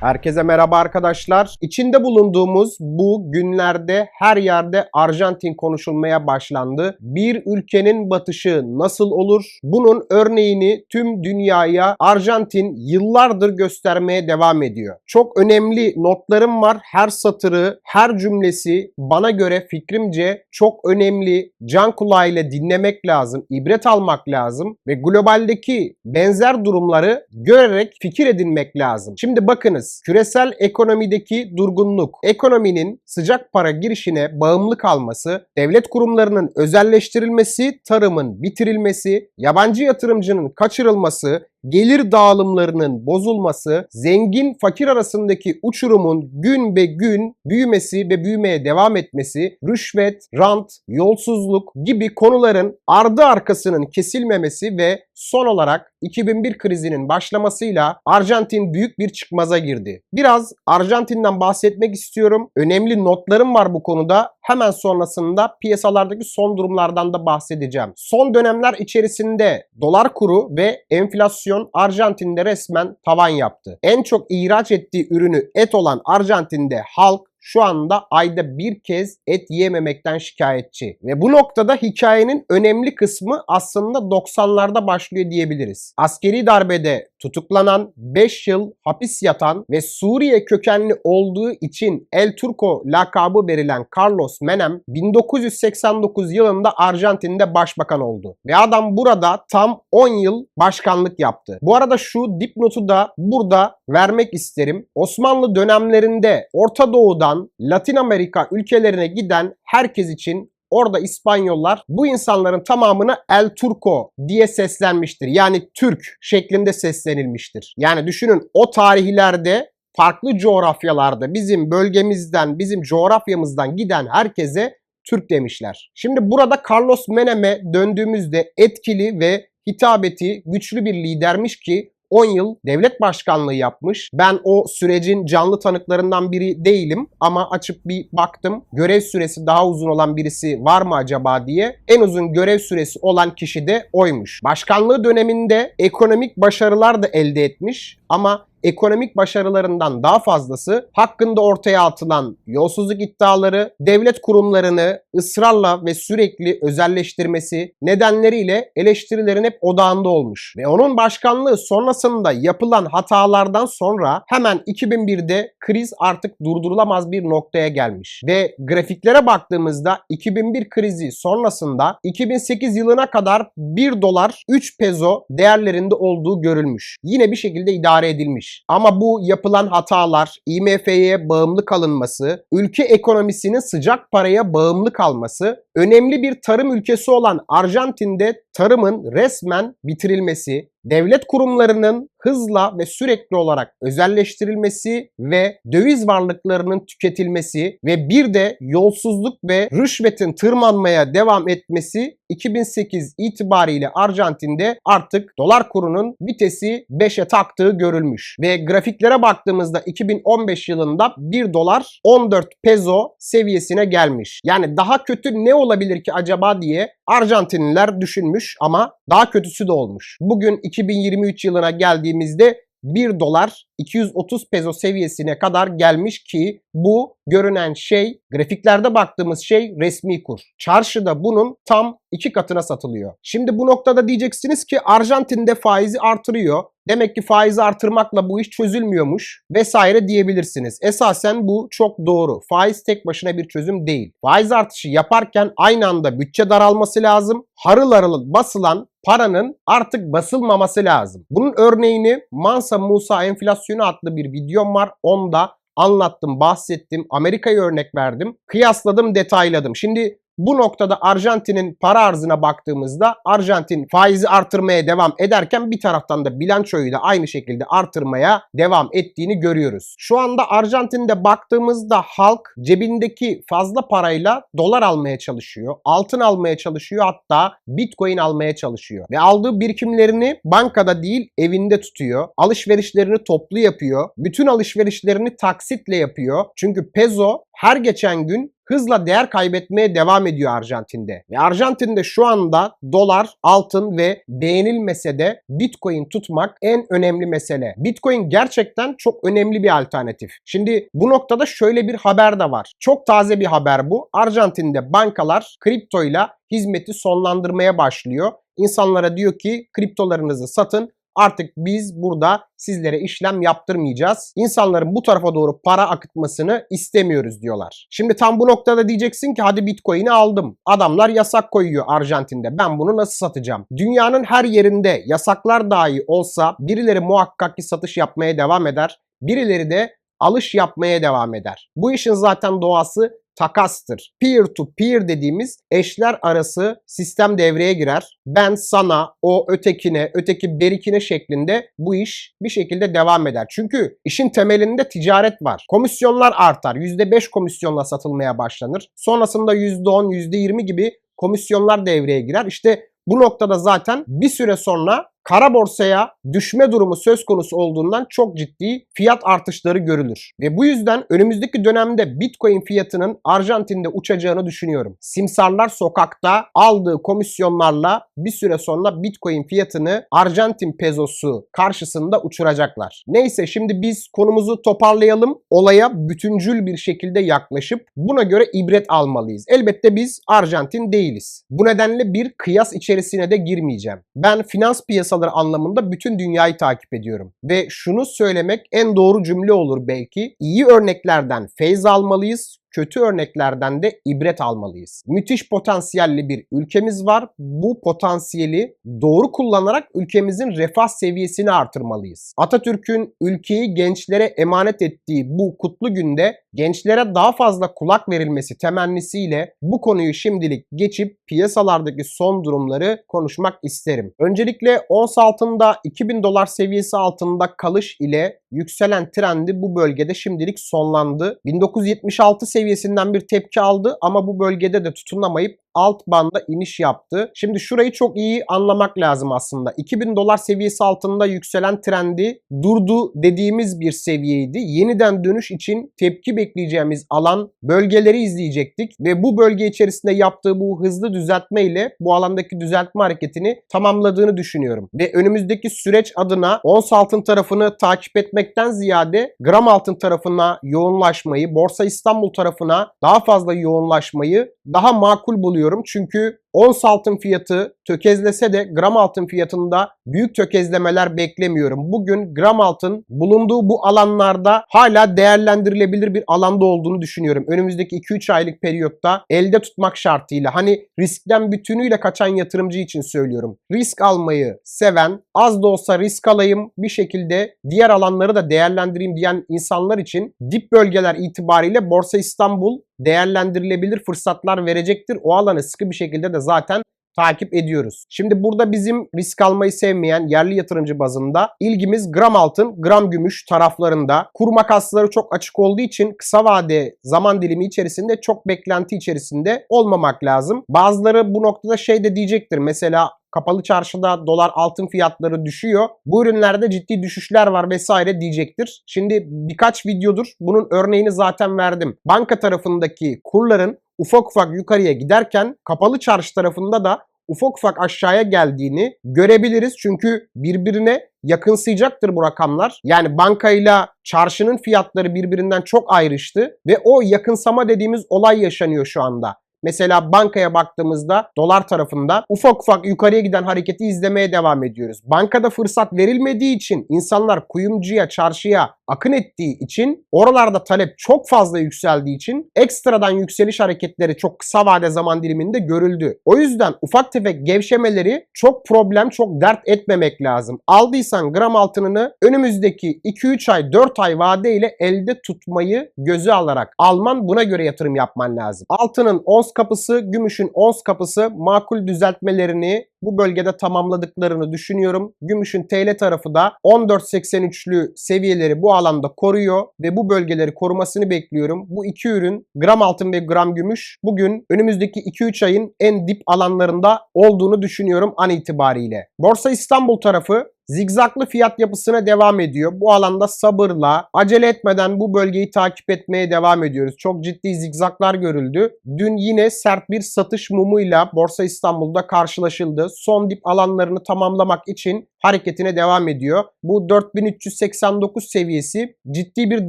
Herkese merhaba arkadaşlar. İçinde bulunduğumuz bu günlerde her yerde Arjantin konuşulmaya başlandı. Bir ülkenin batışı nasıl olur? Bunun örneğini tüm dünyaya Arjantin yıllardır göstermeye devam ediyor. Çok önemli notlarım var. Her satırı, her cümlesi bana göre fikrimce çok önemli. Can kulağıyla dinlemek lazım, ibret almak lazım ve globaldeki benzer durumları görerek fikir edinmek lazım. Şimdi bakınız küresel ekonomideki durgunluk, ekonominin sıcak para girişine bağımlı kalması, devlet kurumlarının özelleştirilmesi, tarımın bitirilmesi, yabancı yatırımcının kaçırılması, gelir dağılımlarının bozulması, zengin fakir arasındaki uçurumun gün be gün büyümesi ve büyümeye devam etmesi, rüşvet, rant, yolsuzluk gibi konuların ardı arkasının kesilmemesi ve son olarak 2001 krizinin başlamasıyla Arjantin büyük bir çıkmaza girdi. Biraz Arjantin'den bahsetmek istiyorum. Önemli notlarım var bu konuda. Hemen sonrasında piyasalardaki son durumlardan da bahsedeceğim. Son dönemler içerisinde dolar kuru ve enflasyon Arjantin'de resmen tavan yaptı. En çok ihraç ettiği ürünü et olan Arjantin'de halk şu anda ayda bir kez et yememekten şikayetçi. Ve bu noktada hikayenin önemli kısmı aslında 90'larda başlıyor diyebiliriz. Askeri darbede tutuklanan 5 yıl hapis yatan ve Suriye kökenli olduğu için El Turco lakabı verilen Carlos Menem 1989 yılında Arjantin'de başbakan oldu. Ve adam burada tam 10 yıl başkanlık yaptı. Bu arada şu dipnotu da burada vermek isterim. Osmanlı dönemlerinde Orta Doğu'dan Latin Amerika ülkelerine giden herkes için Orada İspanyollar bu insanların tamamına El Turco diye seslenmiştir. Yani Türk şeklinde seslenilmiştir. Yani düşünün o tarihlerde farklı coğrafyalarda bizim bölgemizden, bizim coğrafyamızdan giden herkese Türk demişler. Şimdi burada Carlos Menem'e döndüğümüzde etkili ve hitabeti güçlü bir lidermiş ki 10 yıl devlet başkanlığı yapmış. Ben o sürecin canlı tanıklarından biri değilim ama açıp bir baktım. Görev süresi daha uzun olan birisi var mı acaba diye. En uzun görev süresi olan kişi de oymuş. Başkanlığı döneminde ekonomik başarılar da elde etmiş ama ekonomik başarılarından daha fazlası hakkında ortaya atılan yolsuzluk iddiaları, devlet kurumlarını ısrarla ve sürekli özelleştirmesi nedenleriyle eleştirilerin hep odağında olmuş. Ve onun başkanlığı sonrasında yapılan hatalardan sonra hemen 2001'de kriz artık durdurulamaz bir noktaya gelmiş. Ve grafiklere baktığımızda 2001 krizi sonrasında 2008 yılına kadar 1 dolar 3 peso değerlerinde olduğu görülmüş. Yine bir şekilde idare edilmiş edilmiş. Ama bu yapılan hatalar, IMF'ye bağımlı kalınması, ülke ekonomisinin sıcak paraya bağımlı kalması, önemli bir tarım ülkesi olan Arjantin'de tarımın resmen bitirilmesi, devlet kurumlarının hızla ve sürekli olarak özelleştirilmesi ve döviz varlıklarının tüketilmesi ve bir de yolsuzluk ve rüşvetin tırmanmaya devam etmesi 2008 itibariyle Arjantin'de artık dolar kurunun vitesi 5'e taktığı görülmüş. Ve grafiklere baktığımızda 2015 yılında 1 dolar 14 peso seviyesine gelmiş. Yani daha kötü ne olabilir ki acaba diye Arjantinliler düşünmüş ama daha kötüsü de olmuş. Bugün 2023 yılına geldiğimizde 1 dolar 230 peso seviyesine kadar gelmiş ki bu görünen şey grafiklerde baktığımız şey resmi kur. Çarşıda bunun tam iki katına satılıyor. Şimdi bu noktada diyeceksiniz ki Arjantin'de faizi artırıyor. Demek ki faizi artırmakla bu iş çözülmüyormuş vesaire diyebilirsiniz. Esasen bu çok doğru. Faiz tek başına bir çözüm değil. Faiz artışı yaparken aynı anda bütçe daralması lazım. Harıl harıl basılan paranın artık basılmaması lazım. Bunun örneğini Mansa Musa enflasyonu adlı bir videom var. Onda anlattım, bahsettim. Amerika'yı örnek verdim. Kıyasladım, detayladım. Şimdi bu noktada Arjantin'in para arzına baktığımızda Arjantin faizi artırmaya devam ederken bir taraftan da bilançoyu da aynı şekilde artırmaya devam ettiğini görüyoruz. Şu anda Arjantin'de baktığımızda halk cebindeki fazla parayla dolar almaya çalışıyor, altın almaya çalışıyor hatta bitcoin almaya çalışıyor. Ve aldığı birikimlerini bankada değil evinde tutuyor. Alışverişlerini toplu yapıyor. Bütün alışverişlerini taksitle yapıyor. Çünkü peso her geçen gün hızla değer kaybetmeye devam ediyor Arjantin'de. Ve Arjantin'de şu anda dolar, altın ve beğenilmese de Bitcoin tutmak en önemli mesele. Bitcoin gerçekten çok önemli bir alternatif. Şimdi bu noktada şöyle bir haber de var. Çok taze bir haber bu. Arjantin'de bankalar kriptoyla hizmeti sonlandırmaya başlıyor. İnsanlara diyor ki kriptolarınızı satın Artık biz burada sizlere işlem yaptırmayacağız. İnsanların bu tarafa doğru para akıtmasını istemiyoruz diyorlar. Şimdi tam bu noktada diyeceksin ki hadi Bitcoin'i aldım. Adamlar yasak koyuyor Arjantin'de. Ben bunu nasıl satacağım? Dünyanın her yerinde yasaklar dahi olsa birileri muhakkak ki satış yapmaya devam eder. Birileri de alış yapmaya devam eder. Bu işin zaten doğası takastır. Peer to peer dediğimiz eşler arası sistem devreye girer. Ben sana, o ötekine, öteki berikine şeklinde bu iş bir şekilde devam eder. Çünkü işin temelinde ticaret var. Komisyonlar artar. %5 komisyonla satılmaya başlanır. Sonrasında %10, %20 gibi komisyonlar devreye girer. İşte bu noktada zaten bir süre sonra kara borsaya düşme durumu söz konusu olduğundan çok ciddi fiyat artışları görülür. Ve bu yüzden önümüzdeki dönemde Bitcoin fiyatının Arjantin'de uçacağını düşünüyorum. Simsarlar sokakta aldığı komisyonlarla bir süre sonra Bitcoin fiyatını Arjantin pezosu karşısında uçuracaklar. Neyse şimdi biz konumuzu toparlayalım. Olaya bütüncül bir şekilde yaklaşıp buna göre ibret almalıyız. Elbette biz Arjantin değiliz. Bu nedenle bir kıyas içerisine de girmeyeceğim. Ben finans piyasaları piyasaları anlamında bütün dünyayı takip ediyorum. Ve şunu söylemek en doğru cümle olur belki. İyi örneklerden feyz almalıyız, kötü örneklerden de ibret almalıyız. Müthiş potansiyelli bir ülkemiz var. Bu potansiyeli doğru kullanarak ülkemizin refah seviyesini artırmalıyız. Atatürk'ün ülkeyi gençlere emanet ettiği bu kutlu günde gençlere daha fazla kulak verilmesi temennisiyle bu konuyu şimdilik geçip piyasalardaki son durumları konuşmak isterim. Öncelikle ons altında 2000 dolar seviyesi altında kalış ile yükselen trendi bu bölgede şimdilik sonlandı. 1976 seviyesinden bir tepki aldı ama bu bölgede de tutunamayıp alt banda iniş yaptı. Şimdi şurayı çok iyi anlamak lazım aslında. 2000 dolar seviyesi altında yükselen trendi durdu dediğimiz bir seviyeydi. Yeniden dönüş için tepki bekleyeceğimiz alan bölgeleri izleyecektik ve bu bölge içerisinde yaptığı bu hızlı düzeltme ile bu alandaki düzeltme hareketini tamamladığını düşünüyorum. Ve önümüzdeki süreç adına ons altın tarafını takip etmekten ziyade gram altın tarafına yoğunlaşmayı, Borsa İstanbul tarafına daha fazla yoğunlaşmayı daha makul buluyorum düşünüyorum. Çünkü ons altın fiyatı tökezlese de gram altın fiyatında büyük tökezlemeler beklemiyorum. Bugün gram altın bulunduğu bu alanlarda hala değerlendirilebilir bir alanda olduğunu düşünüyorum. Önümüzdeki 2-3 aylık periyotta elde tutmak şartıyla hani riskten bütünüyle kaçan yatırımcı için söylüyorum. Risk almayı seven, az da olsa risk alayım bir şekilde diğer alanları da değerlendireyim diyen insanlar için dip bölgeler itibariyle Borsa İstanbul değerlendirilebilir fırsatlar verecektir. O alanı sıkı bir şekilde de zaten takip ediyoruz. Şimdi burada bizim risk almayı sevmeyen yerli yatırımcı bazında ilgimiz gram altın, gram gümüş taraflarında. Kur makasları çok açık olduğu için kısa vade zaman dilimi içerisinde çok beklenti içerisinde olmamak lazım. Bazıları bu noktada şey de diyecektir. Mesela kapalı çarşıda dolar altın fiyatları düşüyor. Bu ürünlerde ciddi düşüşler var vesaire diyecektir. Şimdi birkaç videodur bunun örneğini zaten verdim. Banka tarafındaki kurların ufak ufak yukarıya giderken kapalı çarşı tarafında da ufak ufak aşağıya geldiğini görebiliriz. Çünkü birbirine yakınsayacaktır bu rakamlar. Yani bankayla çarşının fiyatları birbirinden çok ayrıştı ve o yakınsama dediğimiz olay yaşanıyor şu anda. Mesela bankaya baktığımızda dolar tarafında ufak ufak yukarıya giden hareketi izlemeye devam ediyoruz. Bankada fırsat verilmediği için insanlar kuyumcuya, çarşıya akın ettiği için oralarda talep çok fazla yükseldiği için ekstradan yükseliş hareketleri çok kısa vade zaman diliminde görüldü. O yüzden ufak tefek gevşemeleri çok problem, çok dert etmemek lazım. Aldıysan gram altınını önümüzdeki 2-3 ay, 4 ay vadeyle elde tutmayı göze alarak alman buna göre yatırım yapman lazım. Altının ons kapısı, gümüşün ons kapısı makul düzeltmelerini bu bölgede tamamladıklarını düşünüyorum. Gümüşün TL tarafı da 14.83'lü seviyeleri bu alanda koruyor ve bu bölgeleri korumasını bekliyorum. Bu iki ürün gram altın ve gram gümüş bugün önümüzdeki 2-3 ayın en dip alanlarında olduğunu düşünüyorum an itibariyle. Borsa İstanbul tarafı zigzaklı fiyat yapısına devam ediyor. Bu alanda sabırla, acele etmeden bu bölgeyi takip etmeye devam ediyoruz. Çok ciddi zigzaklar görüldü. Dün yine sert bir satış mumuyla Borsa İstanbul'da karşılaşıldı. Son dip alanlarını tamamlamak için hareketine devam ediyor. Bu 4389 seviyesi ciddi bir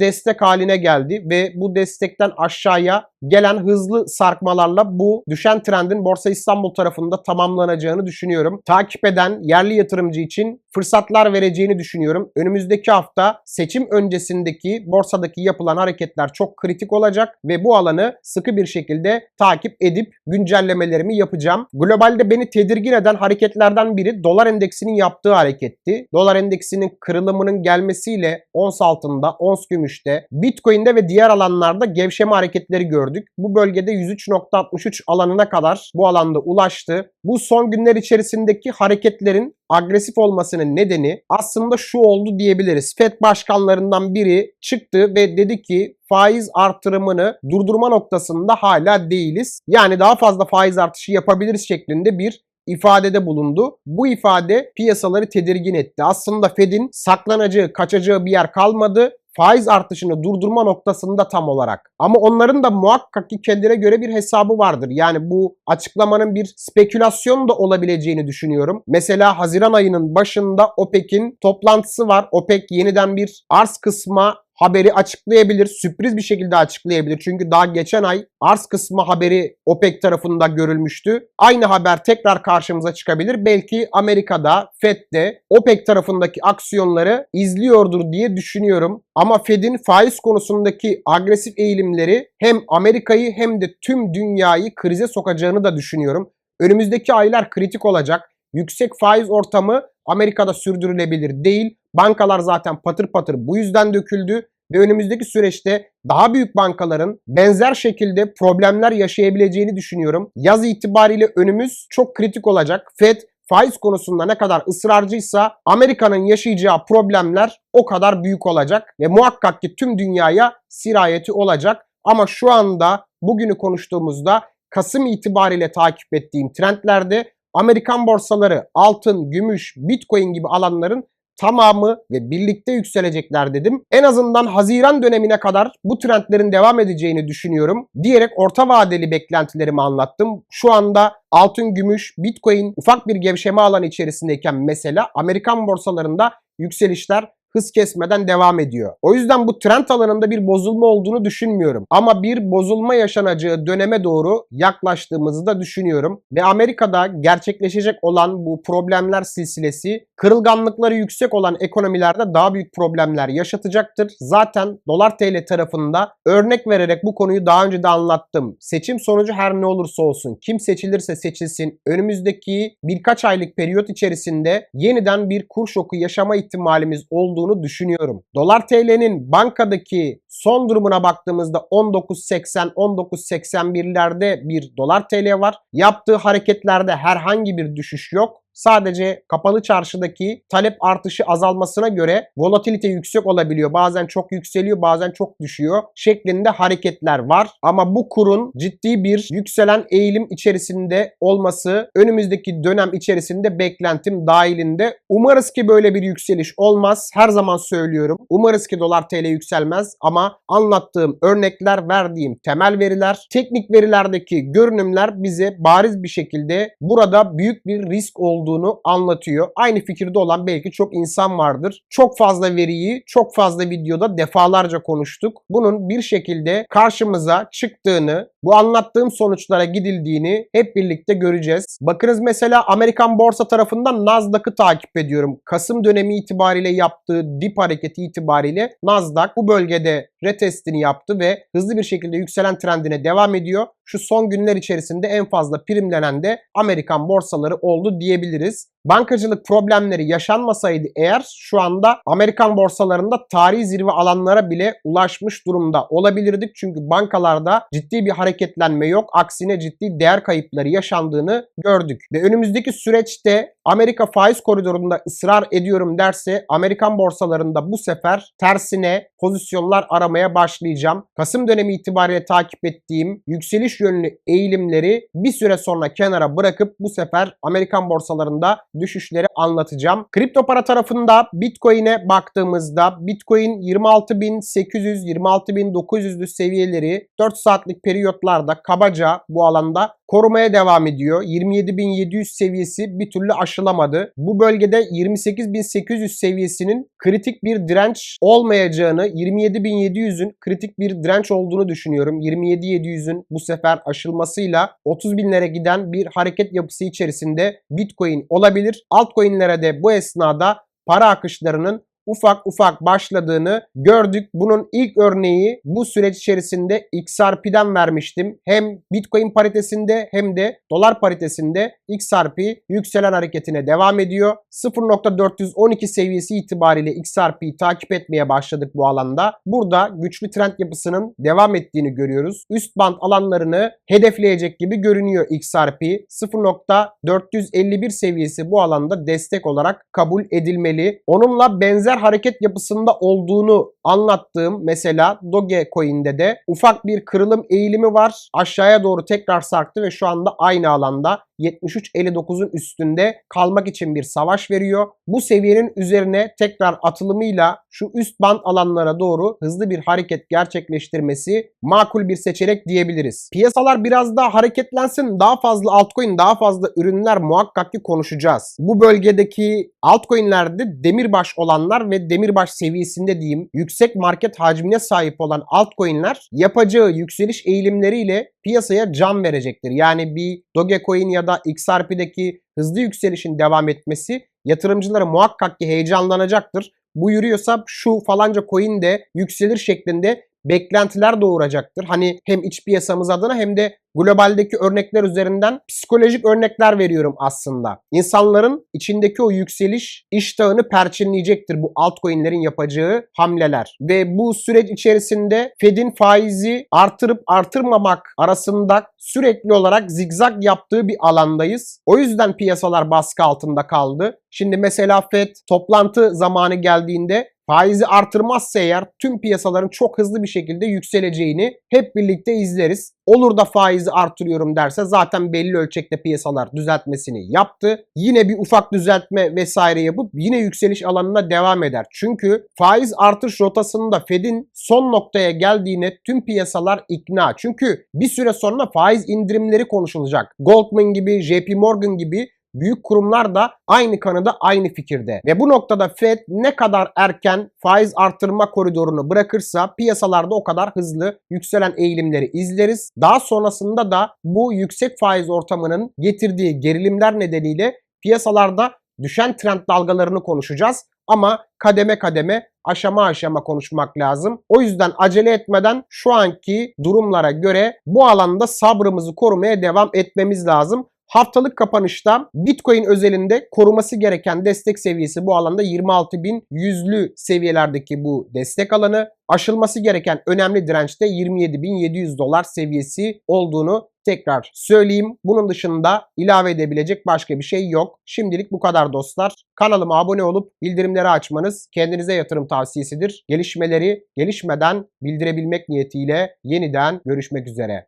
destek haline geldi ve bu destekten aşağıya gelen hızlı sarkmalarla bu düşen trendin Borsa İstanbul tarafında tamamlanacağını düşünüyorum. Takip eden yerli yatırımcı için fırsatlar vereceğini düşünüyorum. Önümüzdeki hafta seçim öncesindeki borsadaki yapılan hareketler çok kritik olacak ve bu alanı sıkı bir şekilde takip edip güncellemelerimi yapacağım. Globalde beni tedirgin eden hareketlerden biri dolar endeksinin yaptığı hareketti. Dolar endeksinin kırılımının gelmesiyle ons altında, ons gümüşte, Bitcoin'de ve diğer alanlarda gevşeme hareketleri gördük. Bu bölgede 103.63 alanına kadar bu alanda ulaştı. Bu son günler içerisindeki hareketlerin agresif olmasının nedeni aslında şu oldu diyebiliriz. FED başkanlarından biri çıktı ve dedi ki faiz artırımını durdurma noktasında hala değiliz. Yani daha fazla faiz artışı yapabiliriz şeklinde bir ifadede bulundu. Bu ifade piyasaları tedirgin etti. Aslında Fed'in saklanacağı, kaçacağı bir yer kalmadı faiz artışını durdurma noktasında tam olarak. Ama onların da muhakkak ki kendine göre bir hesabı vardır. Yani bu açıklamanın bir spekülasyon da olabileceğini düşünüyorum. Mesela Haziran ayının başında OPEC'in toplantısı var. OPEC yeniden bir arz kısma haberi açıklayabilir. Sürpriz bir şekilde açıklayabilir. Çünkü daha geçen ay arz kısmı haberi OPEC tarafında görülmüştü. Aynı haber tekrar karşımıza çıkabilir. Belki Amerika'da, FED'de OPEC tarafındaki aksiyonları izliyordur diye düşünüyorum. Ama Fed'in faiz konusundaki agresif eğilimleri hem Amerika'yı hem de tüm dünyayı krize sokacağını da düşünüyorum. Önümüzdeki aylar kritik olacak. Yüksek faiz ortamı Amerika'da sürdürülebilir değil. Bankalar zaten patır patır bu yüzden döküldü ve önümüzdeki süreçte daha büyük bankaların benzer şekilde problemler yaşayabileceğini düşünüyorum. Yaz itibariyle önümüz çok kritik olacak. Fed faiz konusunda ne kadar ısrarcıysa Amerika'nın yaşayacağı problemler o kadar büyük olacak ve muhakkak ki tüm dünyaya sirayeti olacak. Ama şu anda bugünü konuştuğumuzda Kasım itibariyle takip ettiğim trendlerde Amerikan borsaları, altın, gümüş, bitcoin gibi alanların tamamı ve birlikte yükselecekler dedim. En azından Haziran dönemine kadar bu trendlerin devam edeceğini düşünüyorum. Diyerek orta vadeli beklentilerimi anlattım. Şu anda altın, gümüş, bitcoin ufak bir gevşeme alanı içerisindeyken mesela Amerikan borsalarında yükselişler hız kesmeden devam ediyor. O yüzden bu trend alanında bir bozulma olduğunu düşünmüyorum. Ama bir bozulma yaşanacağı döneme doğru yaklaştığımızı da düşünüyorum. Ve Amerika'da gerçekleşecek olan bu problemler silsilesi kırılganlıkları yüksek olan ekonomilerde daha büyük problemler yaşatacaktır. Zaten dolar TL tarafında örnek vererek bu konuyu daha önce de anlattım. Seçim sonucu her ne olursa olsun kim seçilirse seçilsin önümüzdeki birkaç aylık periyot içerisinde yeniden bir kur şoku yaşama ihtimalimiz olduğu olduğunu düşünüyorum. Dolar TL'nin bankadaki son durumuna baktığımızda 19.80-19.81'lerde bir dolar TL var. Yaptığı hareketlerde herhangi bir düşüş yok. Sadece kapalı çarşıdaki talep artışı azalmasına göre volatilite yüksek olabiliyor. Bazen çok yükseliyor, bazen çok düşüyor şeklinde hareketler var. Ama bu kurun ciddi bir yükselen eğilim içerisinde olması önümüzdeki dönem içerisinde beklentim dahilinde. Umarız ki böyle bir yükseliş olmaz. Her zaman söylüyorum. Umarız ki dolar TL yükselmez ama anlattığım örnekler, verdiğim temel veriler, teknik verilerdeki görünümler bize bariz bir şekilde burada büyük bir risk olduğunu olduğunu anlatıyor. Aynı fikirde olan belki çok insan vardır. Çok fazla veriyi çok fazla videoda defalarca konuştuk. Bunun bir şekilde karşımıza çıktığını, bu anlattığım sonuçlara gidildiğini hep birlikte göreceğiz. Bakınız mesela Amerikan borsa tarafından Nasdaq'ı takip ediyorum. Kasım dönemi itibariyle yaptığı dip hareketi itibariyle Nasdaq bu bölgede retestini yaptı ve hızlı bir şekilde yükselen trendine devam ediyor. Şu son günler içerisinde en fazla primlenen de Amerikan borsaları oldu diyebiliriz. Bankacılık problemleri yaşanmasaydı eğer şu anda Amerikan borsalarında tarihi zirve alanlara bile ulaşmış durumda olabilirdik. Çünkü bankalarda ciddi bir hareketlenme yok. Aksine ciddi değer kayıpları yaşandığını gördük. Ve önümüzdeki süreçte Amerika faiz koridorunda ısrar ediyorum derse Amerikan borsalarında bu sefer tersine pozisyonlar aramaya başlayacağım. Kasım dönemi itibariyle takip ettiğim yükseliş yönlü eğilimleri bir süre sonra kenara bırakıp bu sefer Amerikan borsalarında düşüşleri anlatacağım. Kripto para tarafında Bitcoin'e baktığımızda Bitcoin 26.800 26.900'lü seviyeleri 4 saatlik periyotlarda kabaca bu alanda korumaya devam ediyor. 27.700 seviyesi bir türlü aşılamadı. Bu bölgede 28.800 seviyesinin kritik bir direnç olmayacağını, 27.700'ün kritik bir direnç olduğunu düşünüyorum. 27.700'ün bu sefer aşılmasıyla 30.000'lere giden bir hareket yapısı içerisinde Bitcoin olabilir. Altcoin'lere de bu esnada para akışlarının ufak ufak başladığını gördük. Bunun ilk örneği bu süreç içerisinde XRP'den vermiştim. Hem Bitcoin paritesinde hem de dolar paritesinde XRP yükselen hareketine devam ediyor. 0.412 seviyesi itibariyle XRP'yi takip etmeye başladık bu alanda. Burada güçlü trend yapısının devam ettiğini görüyoruz. Üst band alanlarını hedefleyecek gibi görünüyor XRP. 0.451 seviyesi bu alanda destek olarak kabul edilmeli. Onunla benzer hareket yapısında olduğunu anlattığım mesela Dogecoin'de de ufak bir kırılım eğilimi var. Aşağıya doğru tekrar sarktı ve şu anda aynı alanda 73.59'un üstünde kalmak için bir savaş veriyor. Bu seviyenin üzerine tekrar atılımıyla şu üst band alanlara doğru hızlı bir hareket gerçekleştirmesi makul bir seçenek diyebiliriz. Piyasalar biraz daha hareketlensin, daha fazla altcoin, daha fazla ürünler muhakkak ki konuşacağız. Bu bölgedeki altcoin'lerde demirbaş olanlar ve demirbaş seviyesinde diyeyim yüksek market hacmine sahip olan altcoin'ler yapacağı yükseliş eğilimleriyle piyasaya can verecektir. Yani bir Dogecoin ya da XRP'deki hızlı yükselişin devam etmesi yatırımcıları muhakkak ki heyecanlanacaktır. Bu yürüyorsa şu falanca coin de yükselir şeklinde beklentiler doğuracaktır. Hani hem iç piyasamız adına hem de globaldeki örnekler üzerinden psikolojik örnekler veriyorum aslında. İnsanların içindeki o yükseliş iştahını perçinleyecektir bu altcoin'lerin yapacağı hamleler. Ve bu süreç içerisinde Fed'in faizi artırıp artırmamak arasında sürekli olarak zigzag yaptığı bir alandayız. O yüzden piyasalar baskı altında kaldı. Şimdi mesela Fed toplantı zamanı geldiğinde faizi artırmazsa eğer tüm piyasaların çok hızlı bir şekilde yükseleceğini hep birlikte izleriz. Olur da faizi artırıyorum derse zaten belli ölçekte piyasalar düzeltmesini yaptı. Yine bir ufak düzeltme vesaire yapıp yine yükseliş alanına devam eder. Çünkü faiz artış rotasında Fed'in son noktaya geldiğine tüm piyasalar ikna. Çünkü bir süre sonra faiz indirimleri konuşulacak. Goldman gibi, JP Morgan gibi büyük kurumlar da aynı kanıda aynı fikirde. Ve bu noktada Fed ne kadar erken faiz artırma koridorunu bırakırsa piyasalarda o kadar hızlı yükselen eğilimleri izleriz. Daha sonrasında da bu yüksek faiz ortamının getirdiği gerilimler nedeniyle piyasalarda düşen trend dalgalarını konuşacağız. Ama kademe kademe aşama aşama konuşmak lazım. O yüzden acele etmeden şu anki durumlara göre bu alanda sabrımızı korumaya devam etmemiz lazım. Haftalık kapanışta Bitcoin özelinde koruması gereken destek seviyesi bu alanda 26.100'lü seviyelerdeki bu destek alanı. Aşılması gereken önemli dirençte 27.700 dolar seviyesi olduğunu tekrar söyleyeyim. Bunun dışında ilave edebilecek başka bir şey yok. Şimdilik bu kadar dostlar. Kanalıma abone olup bildirimleri açmanız kendinize yatırım tavsiyesidir. Gelişmeleri gelişmeden bildirebilmek niyetiyle yeniden görüşmek üzere.